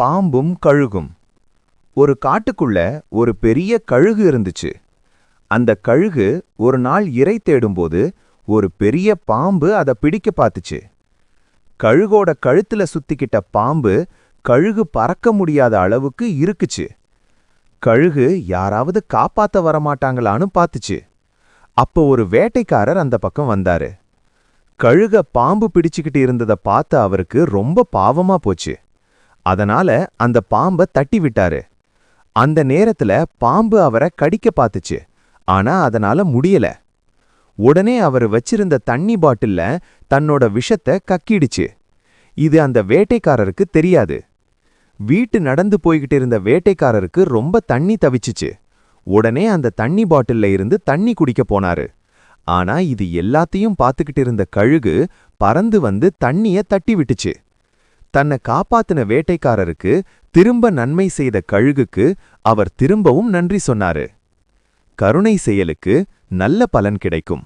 பாம்பும் கழுகும். ஒரு காட்டுக்குள்ள ஒரு பெரிய கழுகு இருந்துச்சு. அந்த கழுகு ஒரு நாள் இரை தேடும்போது ஒரு பெரிய பாம்பு அதை பிடிக்க பார்த்துச்சு கழுகோட கழுத்துல சுத்திக்கிட்ட பாம்பு கழுகு பறக்க முடியாத அளவுக்கு இருக்குச்சு. கழுகு யாராவது காப்பாத்த வரமாட்டாங்களான்னு பார்த்துச்சு அப்போ ஒரு வேட்டைக்காரர் அந்த பக்கம் வந்தாரு. கழுக பாம்பு பிடிச்சுக்கிட்டு இருந்ததை பார்த்து அவருக்கு ரொம்ப பாவமா போச்சு. அதனால அந்த பாம்ப தட்டி விட்டாரு. அந்த நேரத்துல பாம்பு அவரை கடிக்க பார்த்துச்சு. ஆனா அதனால முடியல. உடனே அவர் வச்சிருந்த தண்ணி பாட்டில்ல தன்னோட விஷத்தை கக்கிடுச்சு. இது அந்த வேட்டைக்காரருக்கு தெரியாது. வீட்டு நடந்து போய்கிட்டு இருந்த வேட்டைக்காரருக்கு ரொம்ப தண்ணி தவிச்சுச்சு. உடனே அந்த தண்ணி பாட்டில்ல இருந்து தண்ணி குடிக்க போனாரு. ஆனா இது எல்லாத்தையும் பார்த்துக்கிட்டு இருந்த கழுகு பறந்து வந்து தண்ணிய தட்டி விட்டுச்சு. தன்னை காப்பாத்தின வேட்டைக்காரருக்கு திரும்ப நன்மை செய்த கழுகுக்கு அவர் திரும்பவும் நன்றி சொன்னாரு. கருணை செயலுக்கு நல்ல பலன் கிடைக்கும்.